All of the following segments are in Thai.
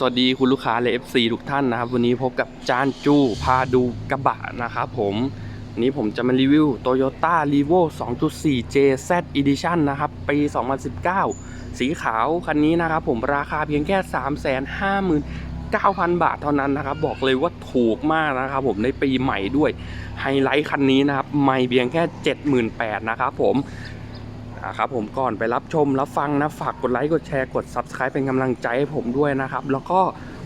สวัสดีคุณลูกค้าและ FC ทุกท่านนะครับ วันนี้พบกับจานจูพาดูกระบะนะครับผมวันนี้ผมจะมารีวิว Toyota r e v o 2.4 JZ Edition นะครับ ปี 2019 สีขาวคันนี้นะครับผมราคาเพียงแค่ 359,000 บาทเท่านั้นนะครับ บอกเลยว่าถูกมากนะครับผมในปีใหม่ด้วยไฮไลท์คันนี้นะครับ ไม่เพียงแค่ 78,000นะครับผมาครับผมก่อนไปรับชมรับฟังนะฝากกดไลค์กดแชร์กด Subscribe เป็นกำลังใจให้ผมด้วยนะครับ แล้วก็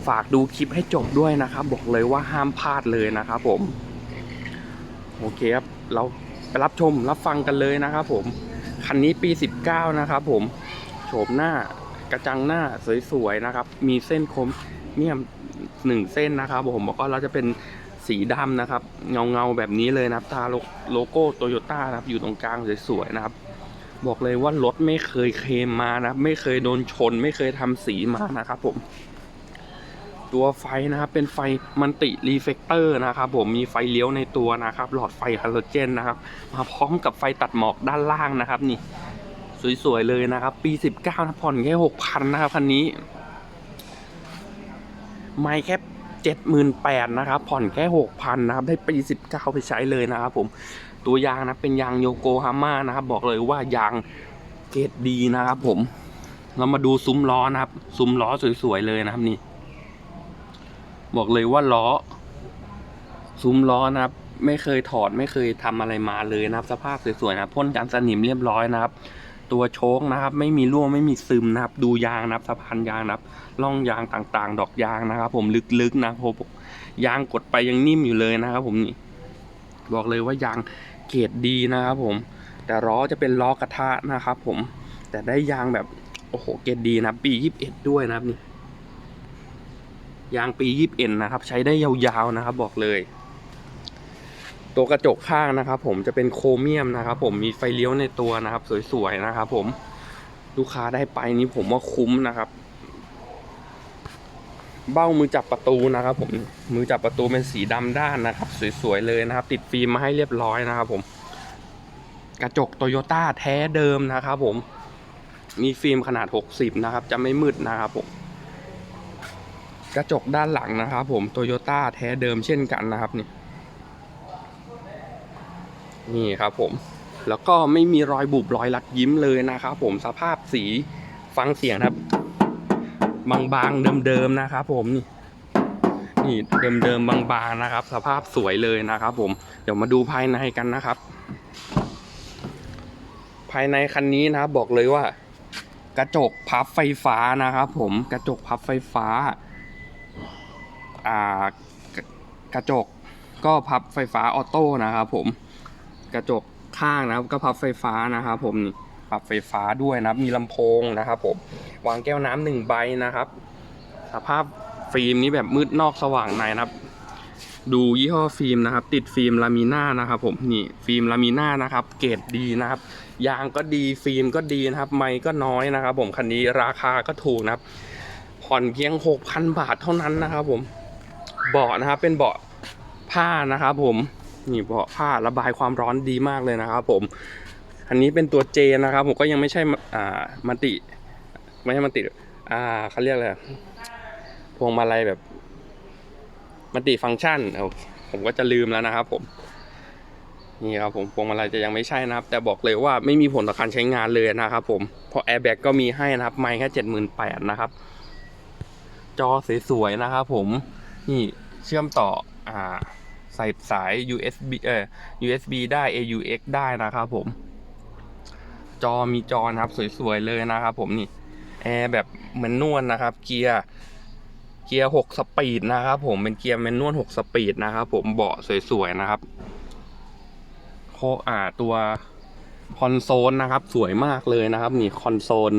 ฝากดูคลิปให้จบด้วยนะครับ บอกเลยว่าห้ามพลาดเลยนะครับผม โอเคครับ เราไปรับชมรับฟังกันเลยนะครับผม คันนี้ปี 19 นะครับผมโฉมหน้ากระจังหน้าสวยๆนะครับ มีเส้นคมเนี่ยหนึ่งเส้นนะครับผมบอกว่าเราจะเป็นสีดำนะครับ เงาๆแบบนี้เลยนะครับตาโลโก้โตโยต้านะครับ อยู่ตรงกลางสวยๆนะครับ บอกเลยว่ารถไม่เคยเคลมมานะ ไม่เคยโดนชน ไม่เคยทำสีมานะครับผม ตัวไฟนะครับเป็นไฟมันติรีเฟกเตอร์นะครับผมมีไฟเลี้ยวในตัวนะครับ หลอดไฟฮาโลเจนนะครับ มาพร้อมกับไฟตัดหมอกด้านล่างนะครับ นี่ สวยๆเลยนะครับ ปี 19นะผ่อนแค่6,000นะครับคันนี้ ไม่แค่78,000นะครับ ผ่อนแค่6,000นะครับ ได้ปี 19 ไปใช้เลยนะครับผม ตัวยางนะเป็นยางโยโกฮาม่านะครับ บอกเลยว่ายางเกรดดีนะครับ ผม เรามาดูซุ้มล้อนะครับ ซุ้มล้อสวยๆเลยนะครับนี่ บอกเลยว่าล้อ ซุ้มล้อนะครับ ไม่เคยถอดไม่เคยทำอะไรมาเลยนะครับ สภาพสวยๆนะพ่นกันสนิมเรียบร้อยนะครับ ตัวโชคนะครับ ไม่มีรั่วไม่มีซึมนะครับ ดูยางนะครับสะพานยางนะครับร่องยางต่างๆ ดอกยางนะครับ ผมลึกๆนะครับผมยางกดไปยังนิ่มอยู่เลยนะครับ ผมนี่บอกเลยว่ายาง เกรดดีนะครับผม แต่ล้อจะเป็นล้อกระทะนะครับผม แต่ได้ยางแบบโอ้โหเกรดดีนะปียี่สิบเอ็ดด้วยนะครับนี่ ยางปียี่สิบเอ็ดนะครับ ใช้ได้ยาวๆนะครับ บอกเลย ตัวกระจกข้างนะครับ ผมจะเป็นโครเมียมนะครับ ผมมีไฟเลี้ยวในตัวนะครับ สวยๆนะครับ ผมลูกค้าได้ไปนี้ผมว่าคุ้มนะครับ เบ้ามือจับประตูนะครับ ผมมือจับประตูเป็นสีดำด้านนะครับ สวยๆเลยนะครับ ติดฟิล์มมาให้เรียบร้อยนะครับผม กระจกโตโยต้าแท้เดิมนะครับผม มีฟิล์มขนาด 60 นะครับ จะไม่มืดนะครับผม กระจกด้านหลังนะครับผมโตโยต้าแท้เดิมเช่นกันนะครับนี่นี่ครับผม แล้วก็ไม่มีรอยบุบรอยลักยิ้มเลยนะครับผมสภาพสีฟังเสียงครับ บางๆเดิมๆนะครับผมนี่ นี่เดิมๆบางๆนะครับ สภาพสวยเลยนะครับผมเดี๋ยวมาดูภายในกันนะครับ ภายในคันนี้นะครับบอกเลยว่า กระจกพับไฟฟ้านะครับ ผมกระจกพับไฟฟ้าอ่ากระจกก็พับไฟฟ้าออโต้นะครับผมกระจกข้างนะครับก็พับไฟฟ้านะครับผมนี่ปรับไฟฟ้าด้วยนะครับ มีลำโพงนะครับผมวางแก้วน้ำหนึ่งใบนะครับ สภาพ ฟิล์มนี้แบบมืดนอกสว่างในนะครับ ดูยี่ห้อฟิล์มนะครับ ติดฟิล์มลามิน่านะครับ ผมนี่ฟิล์มลามิน่านะครับ เกรดดีนะครับ ยางก็ดีฟิล์มก็ดีนะครับ ไม้ก็น้อยนะครับ ผมคันนี้ราคาก็ถูกนะครับ ผ่อนเพียง6,000บาทเท่านั้นนะครับ ผมเบาะนะครับ เป็นเบาะผ้านะครับผมนี่เบาะผ้าระบายความร้อนดีมากเลยนะครับผมอันนี้เป็นตัวเจนะครับ ผมก็ยังไม่ใช่อ่ามันติ ไม่ใช่มันติ อ่าเขาเรียกอะไร วงมาลัยแบบมันติฟังก์ชันเอาผมก็จะลืมแล้วนะครับ ผมนี่ครับผมพวงมาลัยจะยังไม่ใช่นะครับ แต่บอกเลยว่าไม่มีผลต่อการใช้งานเลยนะครับผมเพราะแอร์แบ็กก็มีให้นะครับ ไม่แค่เจ็ดหมื่นแปดนะครับ จอสวยๆนะครับผมนี่เชื่อมต่ออ่าใส่สาย USB เอ่อ USB ได้ AUX ได้นะครับผม จอมีจอนะครับ สวยๆเลยนะครับผมนี่แอร์แบบเหมือนนวลนะครับ เกียร์ เกียร์หกสปีดนะครับผมเป็นเกียร์แมนนวลหกสปีดนะครับผมเบาะสวยๆนะครับโคอ่าตัวคอนโซลนะครับสวยมากเลยนะครับนี่คอนโซล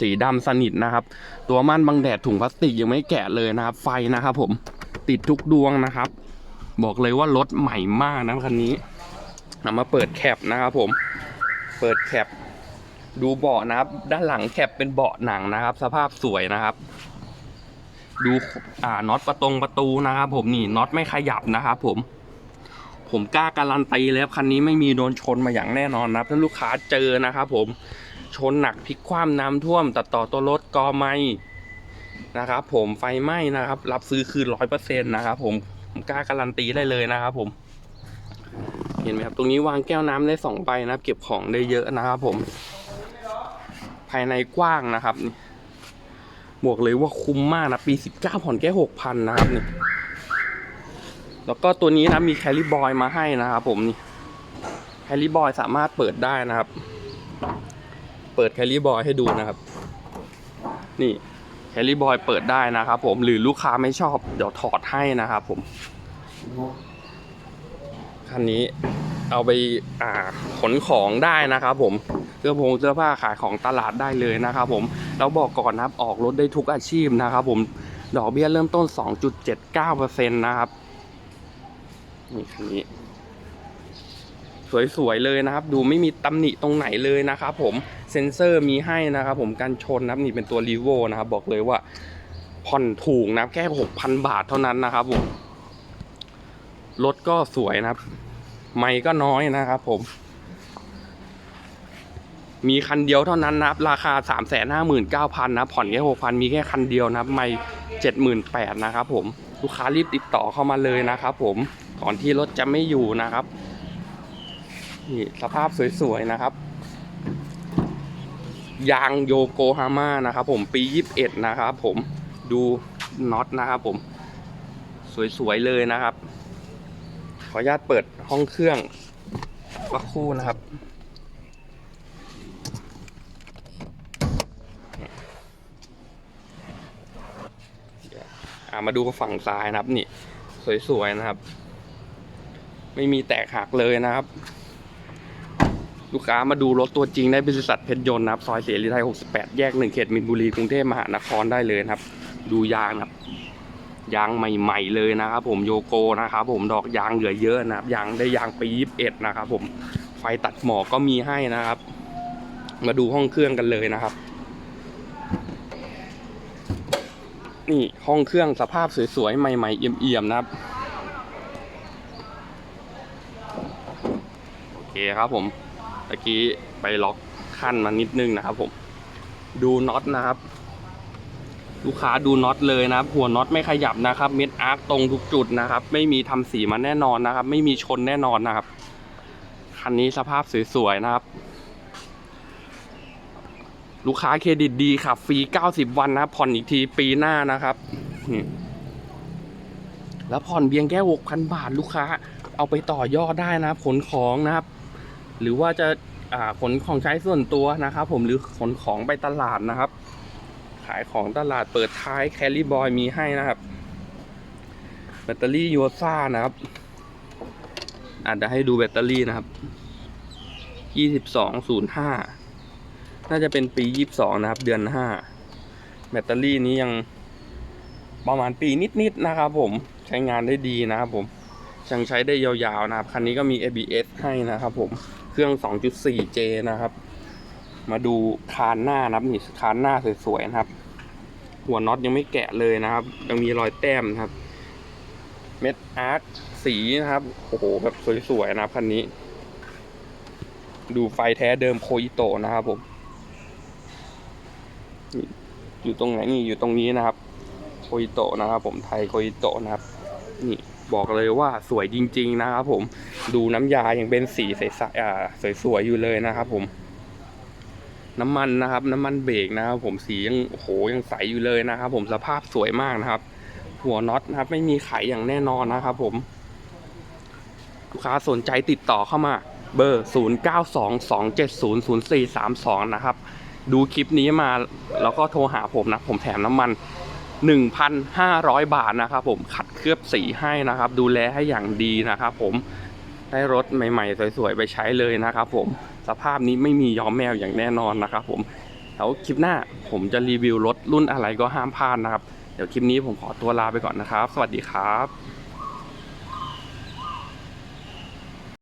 สีดำสนิทนะครับ ตัวม่านบังแดดถุงพลาสติกยังไม่แกะเลยนะครับ ไฟนะครับผมติดทุกดวงนะครับ บอกเลยว่ารถใหม่มากนะคันนี้นำมาเปิดแคปนะครับผมเปิดแคปดูเบาะนะครับ ด้านหลังแคปเป็นเบาะหนังนะครับ สภาพสวยนะครับ ดูอ่าน็อตประตงประตูนะครับผมนี่น็อตไม่ขยับนะครับผม ผมกล้าการันตีเลยครับคันนี้ไม่มีโดนชนมาอย่างแน่นอนนะครับถ้าลูกค้าเจอนะครับผมชนหนักพลิกคว่ำน้ำท่วม ตัดต่อตัวรถกอไม่นะครับผมไฟไหม้นะครับ รับซื้อคืนร้อยเปอร์เซ็นต์นะครับผมผมกล้าการันตีได้เลยนะครับผม เห็นไหมครับ ตรงนี้วางแก้วน้ำได้สองใบนะครับ เก็บของได้เยอะนะครับผม ภายในกว้างนะครับนี่ บอกเลยว่าคุ้มมากนะ ปีสิบเก้าผ่อนแค่หกพันนะครับนี่ แล้วก็ตัวนี้นะมีแคลริบอยมาให้นะครับผมนี่แคลริบอยสามารถเปิดได้นะครับ เปิดแคลริบอยให้ดูนะครับ นี่แคลริบอยเปิดได้นะครับผมหรือลูกค้าไม่ชอบ เดี๋ยวถอดให้นะครับผมคันนี้เอาไปอ่าขนของได้นะครับผมเสื้อผงเสื้อผ้าขายของตลาดได้เลยนะครับผม เราบอกก่อนนะครับออกรถได้ทุกอาชีพนะครับ ผมดอกเบี้ยเริ่มต้น 2.79%นะครับนี่คันนี้ สวยๆเลยนะครับ ดูไม่มีตำหนิตรงไหนเลยนะครับผมเซ็นเซอร์มีให้นะครับ ผมกันชนนะครับนี่เป็นตัวรีโวนะครับ บอกเลยว่าผ่อนถูกนะแค่ 6,000 บาทเท่านั้นนะครับผมรถก็สวยนะครับ ไม่ก็น้อยนะครับผม มีคันเดียวเท่านั้นนะครับ ราคา 3 5 9 0 0 0นะผ่อนแค่6,000 มีแค่คันเดียวนะครับไม่78,000นะครับผมลูกค้ารีบติดต่อเข้ามาเลยนะครับผมก่อนที่รถจะไม่อยู่นะครับนี่สภาพสวยๆนะครับ ยางโยโกฮาม่านะครับผมปี 21 นะครับผมดูน็อตนะครับผม สวยๆเลยนะครับ ขออนุญาตเปิดห้องเครื่องสักคู่นะครับ มาดูฝั่งซ้ายนะครับ นี่ สวยๆนะครับ ไม่มีแตกหักเลยนะครับ ลูกค้ามาดูรถตัวจริงได้บริษัทเพชรยนต์นะครับ ซอยเสรีไทย 68 แยก 1 เขตมินบุรีกรุงเทพมหานครได้เลยนะครับ ดูยางนะครับยางใหม่ๆเลยนะครับ ผมโยโกนะครับ ผมดอกยางเหลือเยอะนะครับยางได้ยางปี21นะครับ ผมไฟตัดหมอกก็มีให้นะครับ มาดูห้องเครื่องกันเลยนะครับ นี่ห้องเครื่องสภาพสวยๆ ใหม่ๆ เอี่ยมๆ นะครับ โอเคครับผมตะกี้ไปล็อกขั้นมานิดนึงนะครับผม ดูน็อตนะครับ ลูกค้าดูน็อตเลยนะครับ หัวน็อตไม่ขยับนะครับ เม็ดอาร์คตรงทุกจุดนะครับ ไม่มีทำสีมาแน่นอนนะครับ ไม่มีชนแน่นอนนะครับ คันนี้สภาพสวยๆ นะครับ ลูกค้าเครดิตดีขับฟรี 90 วันนะผ่อนอีกทีปีหน้านะครับนี่แล้วผ่อนเพียงแค่6,000 บาทลูกค้า เอาไปต่อยอดได้นะขนของนะครับ หรือว่าจะาขนของใช้ส่วนตัวนะครับ ผมหรือขนของไปตลาดนะครับ ขายของตลาดเปิดท้ายแคลรี่บอยมีให้นะครับ แบตเตอรี่ยูซ่านะครับอาจจะให้ดูแบตเตอรี่นะครับ 2205 น่าจะเป็นปี22นะครับ เดือน5แบตเตอรี่นี้ยังประมาณปีนิดๆนะครับผมใช้งานได้ดีนะครับผมยังใช้ได้ยาวๆนะครับ คันนี้ก็มี ABS ให้นะครับผมเครื่อง 2.4J นะครับ มาดูคานหน้านะครับนี่คานหน้าสวยๆนะครับ หัวน็อตยังไม่แกะเลยนะครับ ยังมีรอยแต้มนะครับ เม็ดอาร์ตสีนะครับโอ้โหแบบสวยๆนะครับคันนี้ ดูไฟแท้เดิมโคอิโตะนะครับผม อยู่ตรงไหนนี่อยู่ตรงนี้นะครับโคอิโตะนะครับ ผมไทยโคอิโตะนะครับ นี่บอกเลยว่าสวยจริง ๆ นะครับ ผมดูน้ำยายังเป็นสีใสๆอ่าสวยๆอยู่เลยนะครับผม น้ำมันนะครับ น้ำมันเบรกนะครับ ผมสียังโอ้โหยังใสอยู่เลยนะครับ ผมสภาพสวยมากนะครับ หัวน็อตนะครับ ไม่มีไขอย่างแน่นอนนะครับ ผมลูกค้าสนใจติดต่อเข้ามา เบอร์ 0922700432 นะครับ ดูคลิปนี้มาแล้วก็โทรหาผมนะ ผมแถมน้ำมัน 1,500 บาทนะครับผมขัดเคลือบสีให้นะครับ ดูแลให้อย่างดีนะครับผมได้รถใหม่ๆ สวยๆ ไปใช้เลยนะครับผมสภาพนี้ไม่มีย้อมแมวอย่างแน่นอนนะครับผมแล้วคลิปหน้าผมจะรีวิวรถรุ่นอะไรก็ห้ามพลาดนะครับ เดี๋ยวคลิปนี้ผมขอตัวลาไปก่อนนะครับ สวัสดีครับ